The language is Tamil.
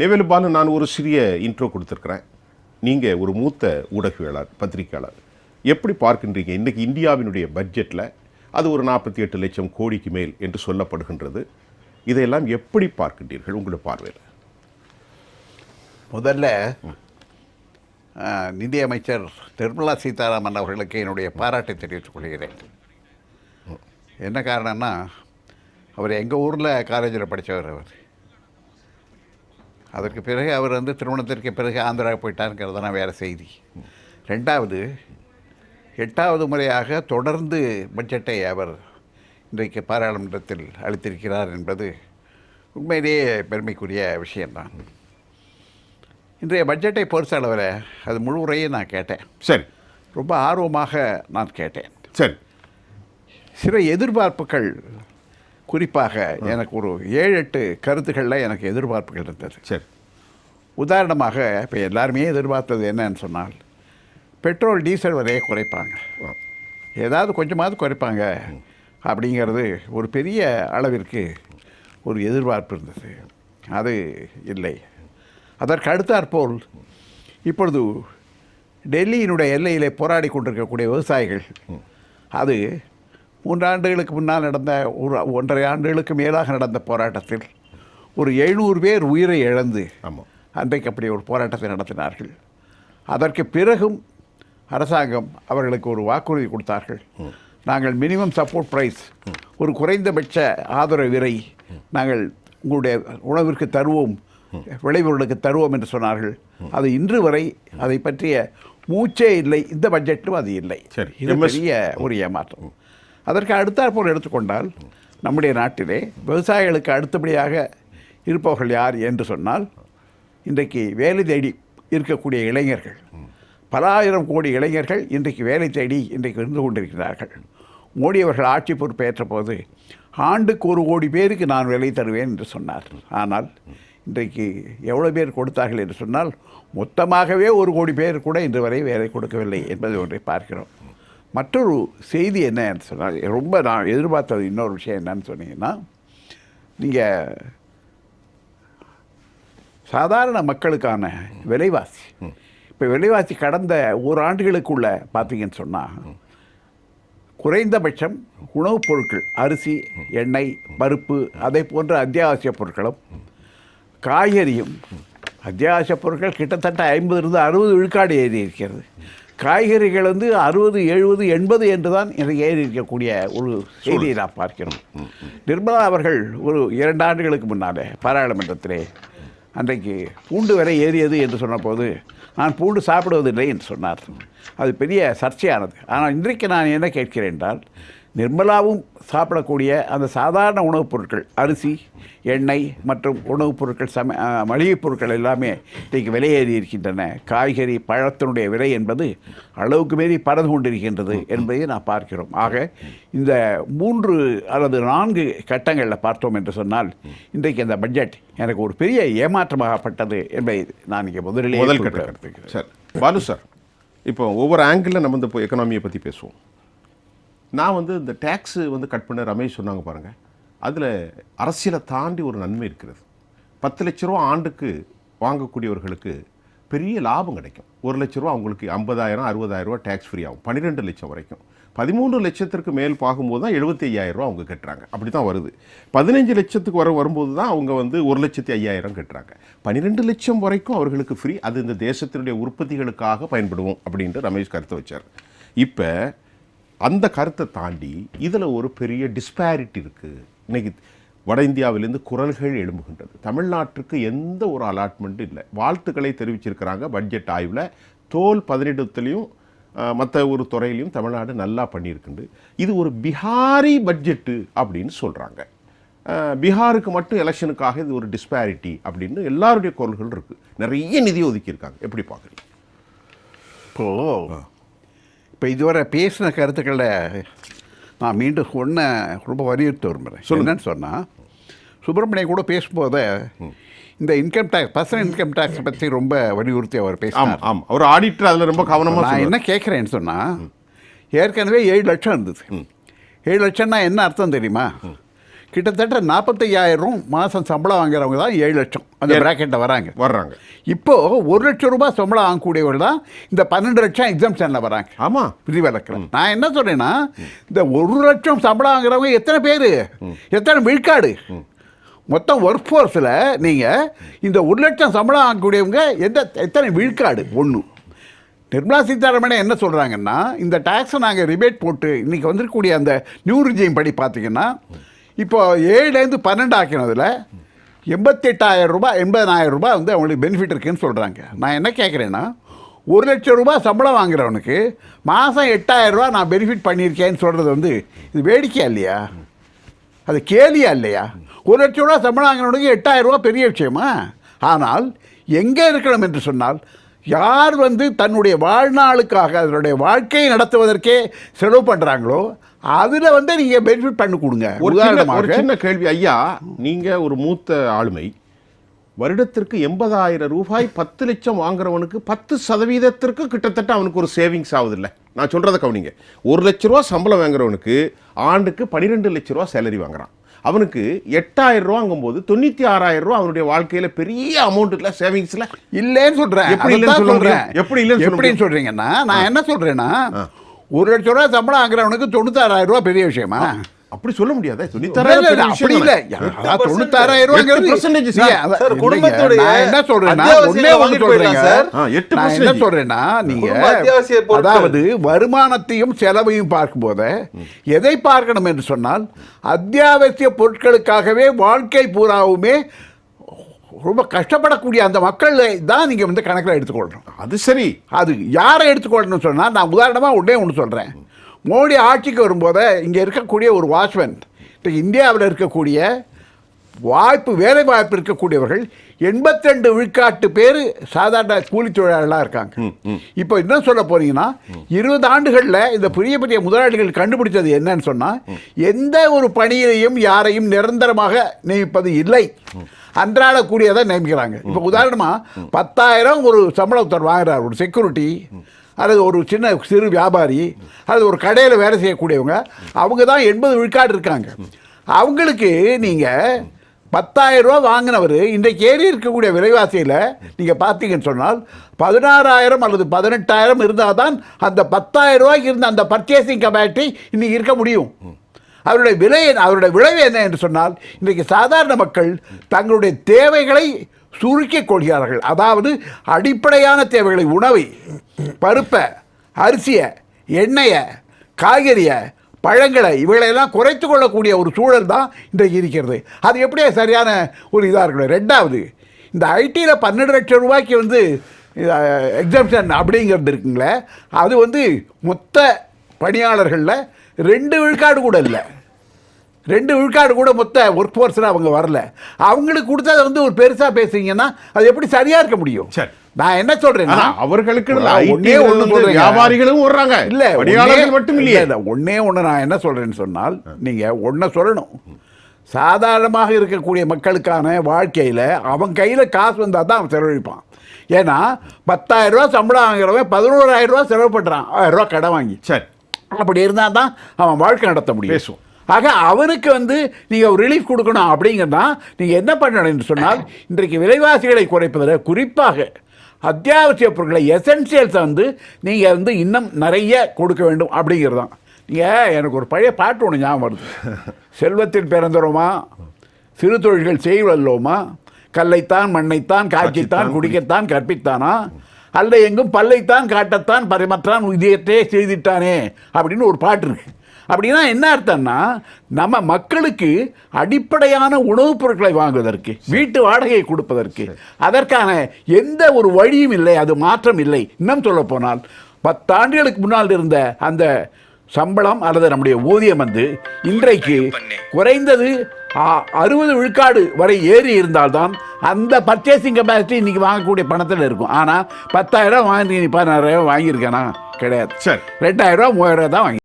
நெவேலு பாலு நான் ஒரு சிறிய இன்ட்ரோ கொடுத்துருக்குறேன். நீங்கள் ஒரு மூத்த ஊடகவியலாளர் பத்திரிகையாளர். எப்படி பார்க்கின்றீங்க? இன்றைக்கி இந்தியாவினுடைய பட்ஜெட்டில் அது ஒரு நாற்பத்தி எட்டு லட்சம் கோடிக்கு மேல் என்று சொல்லப்படுகின்றது. இதையெல்லாம் எப்படி பார்க்கின்றீர்கள்? உங்களுடைய பார்வையில். முதல்ல நிதியமைச்சர் நிர்மலா சீதாராமன் அவர்களுக்கு என்னுடைய பாராட்டை தெரிவித்துக் கொள்கிறேன். என்ன காரணம்னா அவர் எங்கள் ஊரில் காலேஜில் படித்தவர் அவர். அதற்கு பிறகு அவர் வந்து திருமணத்திற்கு பிறகு ஆந்திரா போயிட்டாருங்கிறது தான் வேறு செய்தி. ரெண்டாவது எட்டாவது முறையாக தொடர்ந்து பட்ஜெட்டை அவர் இன்றைக்கு பாராளுமன்றத்தில் அளித்திருக்கிறார் என்பது உண்மையிலேயே பெருமைக்குரிய விஷயம்தான். இன்றைய பட்ஜெட்டை பொறுத்தளவில் அது முழு உரையை நான் கேட்டேன். சரி. ரொம்ப ஆர்வமாக நான் கேட்டேன். சரி. சில எதிர்பார்ப்புகள் குறிப்பாக எனக்கு ஒரு ஏழு எட்டு கருத்துக்களில் எனக்கு எதிர்பார்ப்புகள் இருந்தது. சரி. உதாரணமாக இப்போ எல்லாருமே எதிர்பார்த்தது என்னன்னு சொன்னால் பெட்ரோல் டீசல் விலையை குறைப்பாங்க. ஏதாவது கொஞ்சமாவது குறைப்பாங்க அப்படிங்கிறது ஒரு பெரிய அளவிற்கு ஒரு எதிர்பார்ப்பு இருந்தது. அது இல்லை. அதற்கு அடுத்தாற்போல் இப்பொழுது டெல்லியினுடைய எல்லையிலே போராடி கொண்டிருக்கக்கூடிய விவசாயிகள் அது மூன்றாண்டுகளுக்கு முன்னால் நடந்த ஒரு ஒன்றரை ஆண்டுகளுக்கு மேலாக நடந்த போராட்டத்தில் ஒரு எழுநூறு பேர் உயிரை இழந்து ஆமாம் அன்றைக்கு அப்படி ஒரு போராட்டத்தை நடத்தினார்கள். அதற்கு பிறகும் அரசாங்கம் அவர்களுக்கு ஒரு வாக்குறுதி கொடுத்தார்கள். நாங்கள் மினிமம் சப்போர்ட் ப்ரைஸ் ஒரு குறைந்தபட்ச ஆதரவு விலை நாங்கள் உங்களுடைய உணவிற்கு தருவோம் விளைபொருளுக்கு தருவோம் என்று சொன்னார்கள். அது இன்று வரை அதை பற்றிய மூச்சே இல்லை இந்த பட்ஜெட்டிலும் அது இல்லை. சரி. இது பெரிய ஒரு ஏமாற்றம். அதற்கு அடுத்தாற்போல் எடுத்துக்கொண்டால் நம்முடைய நாட்டிலே விவசாயிகளுக்கு அடுத்தபடியாக இருப்பவர்கள் யார் என்று சொன்னால் இன்றைக்கு வேலை தேடி இருக்கக்கூடிய இளைஞர்கள். பல ஆயிரம் கோடி இளைஞர்கள் இன்றைக்கு வேலை தேடி இன்றைக்கு இருந்து கொண்டிருக்கிறார்கள். மோடி அவர்கள் ஆட்சி பொறுப்பேற்ற போது ஆண்டுக்கு ஒரு கோடி பேருக்கு நான் வேலை தருவேன் என்று சொன்னார். ஆனால் இன்றைக்கு எவ்வளோ பேர் கொடுத்தார்கள் என்று சொன்னால் மொத்தமாகவே ஒரு கோடி பேர் கூட இன்று வரை வேலை கொடுக்கவில்லை என்பதை ஒன்றை பார்க்கிறோம். மற்றொரு செய்தி என்னன்னு சொன்னால் ரொம்ப நான் எதிர்பார்த்தது இன்னொரு விஷயம் என்னன்னு சொன்னீங்கன்னா நீங்கள் சாதாரண மக்களுக்கான விலைவாசி இப்போ விலைவாசி கடந்த ஓராண்டுகளுக்குள்ள பார்த்தீங்கன்னு சொன்னால் குறைந்தபட்சம் உணவுப் பொருட்கள் அரிசி எண்ணெய் பருப்பு அதை போன்ற அத்தியாவசிய பொருட்களும் காய்கறியும் அத்தியாவசிய பொருட்கள் கிட்டத்தட்ட ஐம்பதுலேருந்து அறுபது விழுக்காடு ஏறி இருக்கிறது. காய்கறிகள் வந்து அறுபது எழுபது எண்பது என்று தான் இன்றைக்கு ஏறி இருக்கக்கூடிய ஒரு செய்தியை நான் பார்க்கிறோம். நிர்மலா அவர்கள் ஒரு இரண்டு ஆண்டுகளுக்கு முன்னாலே பாராளுமன்றத்திலே அன்றைக்கு பூண்டு விலை ஏறியது என்று சொன்னபோது நான் பூண்டு சாப்பிடுவதில்லை என்று சொன்னார். அது பெரிய சர்ச்சையானது. ஆனால் இன்றைக்கு நான் என்ன கேட்கிறேன் என்றால் நிர்மலாவும் சாப்பிடக்கூடிய அந்த சாதாரண உணவுப் பொருட்கள் அரிசி எண்ணெய் மற்றும் உணவுப் பொருட்கள் சம மளிகைப் பொருட்கள் எல்லாமே இன்றைக்கு விலையேறி இருக்கின்றன. காய்கறி பழத்தினுடைய விலை என்பது அளவுக்கு மீறி பறந்து கொண்டிருக்கின்றது என்பதை நான் பார்க்கிறோம். ஆக இந்த மூன்று அல்லது நான்கு கட்டங்களில் பார்த்தோம் என்று சொன்னால் இன்றைக்கு இந்த பட்ஜெட் எனக்கு ஒரு பெரிய ஏமாற்றமாகப்பட்டது என்பதை நான் இங்கே முதலிலே முதல் கட்டம். சார். பாலு சார் இப்போ ஒவ்வொரு ஆங்கிளில் நம்ம இந்த இப்போ எக்கனாமியை பற்றி பேசுவோம். நான் வந்து இந்த டேக்ஸு வந்து கட் பண்ண ரமேஷ் சொன்னாங்க பாருங்கள் அதில் அரசியலை தாண்டி ஒரு நன்மை இருக்கிறது. பத்து லட்ச ரூபா ஆண்டுக்கு வாங்கக்கூடியவர்களுக்கு பெரிய லாபம் கிடைக்கும். ஒரு லட்ச ரூபா அவங்களுக்கு ஐம்பதாயிரம் அறுபதாயிரம் ரூபா டேக்ஸ் ஃப்ரீ ஆகும். பன்னிரெண்டு லட்சம் வரைக்கும். பதிமூன்று லட்சத்திற்கு மேல் பார்க்கும்போது தான் எழுபத்தி ஐயாயிரம் ரூபா அவங்க கட்டுறாங்க. அப்படி தான் வருது. பதினஞ்சு லட்சத்துக்கு வர வரும்போது தான் அவங்க வந்து ஒரு லட்சத்தி ஐயாயிரம் கட்டுறாங்க. பன்னிரெண்டு லட்சம் வரைக்கும் அவர்களுக்கு ஃப்ரீ அது இந்த தேசத்தினுடைய உற்பத்திகளுக்காக பயன்படுவோம் அப்படின்ட்டு ரமேஷ் கருத்தை வச்சார். இப்போ அந்த கருத்தை தாண்டி இதில் ஒரு பெரிய டிஸ்பேரிட்டி இருக்குது இன்னைக்கு வட இந்தியாவிலிருந்து குரல்கள் எழும்புகின்றது. தமிழ்நாட்டுக்கு எந்த ஒரு அலாட்மெண்ட்டும் இல்லை. வாழ்த்துக்களை தெரிவிச்சிருக்கிறாங்க பட்ஜெட் ஆய்வில். தோல் பதினெட்டுத்துலேயும் மற்ற ஒரு துறையிலையும் தமிழ்நாடு நல்லா பண்ணியிருக்குண்டு. இது ஒரு பிஹாரி பட்ஜெட்டு அப்படின்னு சொல்கிறாங்க பீகாருக்கு மட்டும் எலெக்ஷனுக்காக இது ஒரு டிஸ்பேரிட்டி அப்படின்னு எல்லாருடைய குரல்கள் இருக்குது நிறைய நிதி ஒதுக்கியிருக்காங்க. எப்படி பார்க்குறீங்க? இப்போது இப்போ இதுவரை பேசின கருத்துக்களை நான் மீண்டும் சொன்ன ரொம்ப வலியுறுத்த விரும்புகிறேன் என்னன்னு சொன்னால் சுப்பிரமணியம் கூட பேசும்போது இந்த income tax personal income tax பற்றி ரொம்ப வலியுறுத்தி அவர் பேசினார். ஆமாம் ஒரு ஆடிட்டர் அதில் ரொம்ப கவனமாக நான் என்ன கேட்குறேன்னு சொன்னால் ஏற்கனவே ஏழு லட்சம் இருந்தது. ஏழு லட்சம்னா என்ன அர்த்தம் தெரியுமா? கிட்டத்தட்ட நாற்பத்தையாயிரம் மாதம் சம்பளம் வாங்குறவங்க தான் ஏழு லட்சம். அந்த பிராக்கெட்டில் வராங்க. வர்றாங்க. இப்போ ஒரு லட்சம் ரூபாய் சம்பளம் வாங்கக்கூடியவர்கள் தான் இந்த பன்னெண்டு லட்சம் எக்ஸாம்ஷனில் வராங்க. ஆமா. விதிவிலக்கிறேன் நான் என்ன சொல்றேன்னா இந்த ஒரு லட்சம் சம்பளம் வாங்குறவங்க எத்தனை பேர்? எத்தனை விழுக்காடு? மொத்தம் ஒர்க் ஃபோர்ஸில் நீங்கள் இந்த ஒரு லட்சம் சம்பளம் வாங்கக்கூடியவங்க எந்த எத்தனை விழுக்காடு? ஒன்று நிர்மலா சீதாராமனே என்ன சொல்கிறாங்கன்னா இந்த டேக்ஸை நாங்கள் ரிபேட் போட்டு இன்றைக்கி வந்திருக்கக்கூடிய அந்த நியூ ரிஜிம் படி பார்த்தீங்கன்னா இப்போ ஏழுலேருந்து பன்னெண்டு ஆக்கினதில் எண்பத்தெட்டாயிரம் ரூபாய் எண்பதனாயிரம் ரூபாய் வந்து அவங்களுக்கு பெனிஃபிட் இருக்குன்னு சொல்கிறாங்க நான் என்ன கேட்குறேன்னா ஒரு லட்சம் ரூபாய் சம்பளம் வாங்குறவனுக்கு மாதம் எட்டாயிரம் ரூபா நான் பெனிஃபிட் பண்ணியிருக்கேன்னு சொல்கிறது வந்து இது வேடிக்கையா இல்லையா? அது கேலியா இல்லையா? ஒரு லட்சம் ரூபா சம்பளம் வாங்குறவனுக்கு எட்டாயிரம் ரூபா பெரிய விஷயமா? ஆனால் எங்கே இருக்கணும் என்று சொன்னால் யார் வந்து தன்னுடைய வாழ்நாளுக்காக அதனுடைய வாழ்க்கையை நடத்துவதற்கே செலவு பண்ணுறாங்களோ அதில் வந்து நீங்கள் பெனிஃபிட் பண்ணி கொடுங்க. ஒரு சின்ன- ஒரு உதாரணமாக சின்ன கேள்வி ஐயா நீங்க ஒரு மூத்த ஆளுமை வருடத்திற்கு எண்பதாயிரம் ரூபாய் பத்து லட்சம் வாங்குறவனுக்கு பத்து சதவீதத்திற்கு கிட்டத்தட்ட அவனுக்கு ஒரு சேவிங்ஸ் ஆகுது இல்ல நான் சொல்றதை கவனிங்க. ஒரு லட்ச ரூபா சம்பளம் வாங்குறவனுக்கு ஆண்டுக்கு பன்னிரெண்டு லட்ச ரூபா சேலரி வாங்குறான். அவனுக்கு எட்டாயிரம் ரூபாங்கும்போது தொண்ணூத்தி ஆறாயிரம் ரூபா அவனுடைய வாழ்க்கையில பெரிய அமௌண்ட்ல சேவிங்ஸ்ல இல்லைன்னு சொல்றேன். எப்படி இல்லைன்னு முடியும்? எப்படி இல்லைன்னு எப்படின்னு சொல்றீங்கன்னா நான் என்ன சொல்றேன்னா ஒரு லட்சம் ரூபாய் சம்பளம் வாங்குறவனுக்கு தொண்ணூத்தாறாயிரம் ரூபாய் பெரிய விஷயமா? அப்படி சொல்ல முடியாதே. அப்படி இல்ல. தொண்ணூத்தாறாயிரம் என்ன சொல்றேன்னா சொல்றேங்க. எட்டு என்ன. சொல்றேன்னா நீங்க. அதாவது வருமானத்தையும் செலவையும் பார்க்கும்போது எதை பார்க்கணும் என்று சொன்னால் அத்தியாவசிய பொருட்களுக்காகவே வாழ்க்கை பூராவுமே ரொம்ப கஷ்டப்படக்கூடிய அந்த மக்களை தான் நீங்க வந்து கணக்கில் எடுத்துக்கொள்ளணும். அது சரி. அது யாரை எடுத்துக்கொள்ளணும்னு சொன்னால் நான் உதாரணமாக ஒன்றே ஒன்று சொல்கிறேன் மோடி ஆட்சிக்கு வரும்போது இங்கே இருக்கக்கூடிய ஒரு வாட்ச்மேன் இப்போ இந்தியாவில் இருக்கக்கூடிய வாய்ப்பு வேலை வாய்ப்பு இருக்கக்கூடியவர்கள் எண்பத்தி ரெண்டு விழுக்காட்டு பேர் சாதாரண கூலி தொழிலாளர்களாக இருக்காங்க. இப்போ என்ன சொல்ல போறீங்கன்னா இருபது ஆண்டுகளில் இந்த பெரிய பெரிய முதலாளிகள் கண்டுபிடிச்சது என்னன்னு சொன்னால் எந்த ஒரு பணியிலையும் யாரையும் நிரந்தரமாக நியமிப்பது இல்லை. அன்றாட கூடியதை நியமிக்கிறாங்க. இப்போ உதாரணமாக பத்தாயிரம் ஒரு சம்பளத்தர் வாங்குறார். ஒரு செக்யூரிட்டி அல்லது ஒரு சின்ன சிறு வியாபாரி அல்லது ஒரு கடையில் வேலை செய்யக்கூடியவங்க அவங்க தான் எண்பது விழுக்காடு இருக்காங்க. அவங்களுக்கு நீங்கள் பத்தாயிரம் ரூபா வாங்கினவர் இன்றைக்கு ஏறி இருக்கக்கூடிய விலைவாசியில் நீங்கள் பார்த்தீங்கன்னு சொன்னால் பதினாறாயிரம் அல்லது பதினெட்டாயிரம் இருந்தால் தான் அந்த பத்தாயிரம் ரூபாய்க்கு இருந்த அந்த பர்ச்சேசிங் கெப்பாசிட்டி இன்றைக்கி இருக்க முடியும். அவருடைய விலை அவருடைய விளைவு என்ன என்று சொன்னால் இன்றைக்கு சாதாரண மக்கள் தங்களுடைய தேவைகளை சுருக்கிக் கொள்கிறார்கள். அதாவது அடிப்படையான தேவைகளை உணவை பருப்பை அரிசியை எண்ணெயை காய்கறியை பழங்களை இவைகளெல்லாம் குறைத்து கொள்ளக்கூடிய ஒரு சூழல் தான் இன்றைக்கு இருக்கிறது. அது எப்படியே சரியான ஒரு இதாக இருக்கணும். ரெண்டாவது இந்த ஐடியில் பன்னெண்டு லட்சம் ரூபாய்க்கு வந்து எக்ஸாம்ஷன் அப்படிங்கிறது இருக்குங்களே அது வந்து மொத்த பணியாளர்களில் ரெண்டு விழுக்காடு கூட இல்லை. ரெண்டு விழுக்காடு கூட மொத்த ஒர்க் ஃபோர்ஸில் அவங்க வரல. அவங்களுக்கு கொடுத்ததை வந்து ஒரு பெருசாக பேசுறீங்கன்னா அது எப்படி சரியாக இருக்க முடியும்? சரி. நான் என்ன சொல்கிறேன்னா ஆனா அவர்களுக்கு வந்து சொல்றேங்க. வியாபாரிகளும் வர்றாங்க இல்ல ஒண்ணே- மட்டும் இல்லையே. இல்ல, ஒண்ணே ஒன்று நான் என்ன சொல்றேன்னு சொன்னால் நீங்க ஒன்றை சொல்லணும். சாதாரணமாக இருக்கக்கூடிய மக்களுக்கான வாழ்க்கையில அவன் கையில காசு வந்தால் தான் அவன் செலவழிப்பான். ஏன்னா பத்தாயிரம் ரூபா சம்பளம் வாங்குறவன் பதினோராயிரம் ரூபா செலவு பண்ணுறான் ஆயிரம் ரூபா கடன் வாங்கி. சரி. அப்படி இருந்தால் தான் அவன் வாழ்க்கை நடத்த முடியும். பேசுவோம். ஆக அவனுக்கு வந்து நீங்கள் ஒரு ரிலீஃப் கொடுக்கணும் அப்படிங்கிறதா நீங்கள் என்ன பண்ணணும் என்று சொன்னால் இன்றைக்கு விலைவாசிகளை குறைப்பதில் குறிப்பாக அத்தியாவசிய பொருட்களை எசென்சியல்ஸை வந்து நீங்கள் வந்து இன்னும் நிறைய கொடுக்க வேண்டும் அப்படிங்கிறது தான் நீங்கள் எனக்கு ஒரு பழைய பாட்டு ஒன்று ஞாபகம் வருது. செல்வத்தில் பிறந்தோமா? சிறு தொழில்கள் செய்வல்லோமா கல்லைத்தான் மண்ணைத்தான் காட்சித்தான் குடிக்கத்தான் கற்பித்தானா? அல்ல எங்கும் பல்லைத்தான் காட்டத்தான் பரிமற்றான் இதயத்தே செய்திட்டானே அப்படின்னு ஒரு பாட்டு இருக்கு. அப்படின்னா என்ன அர்த்தம்னா நம்ம மக்களுக்கு அடிப்படையான உணவுப் பொருட்களை வாங்குவதற்கு வீட்டு வாடகையை கொடுப்பதற்கு அதற்கான எந்த ஒரு வழியும் இல்லை அது மாற்றம் இல்லை. இன்னும் சொல்ல போனால் பத்தாண்டுகளுக்கு முன்னால் இருந்த அந்த சம்பளம் அல்லது நம்முடைய ஊதியம் வந்து இன்றைக்கு குறைந்தது அறுபது விழுக்காடு வரை ஏறி இருந்தால்தான் அந்த பர்ச்சேசிங் கெப்பாசிட்டி இன்னைக்கு வாங்கக்கூடிய பணத்தில் இருக்கும். ஆனால் பத்தாயிரம் வாங்கி நீ பதினாறாயிரம் வாங்கியிருக்கானா? கிடையாது. சரி. ரெண்டாயிரம் ரூபா மூவாயிரம் தான் வாங்கி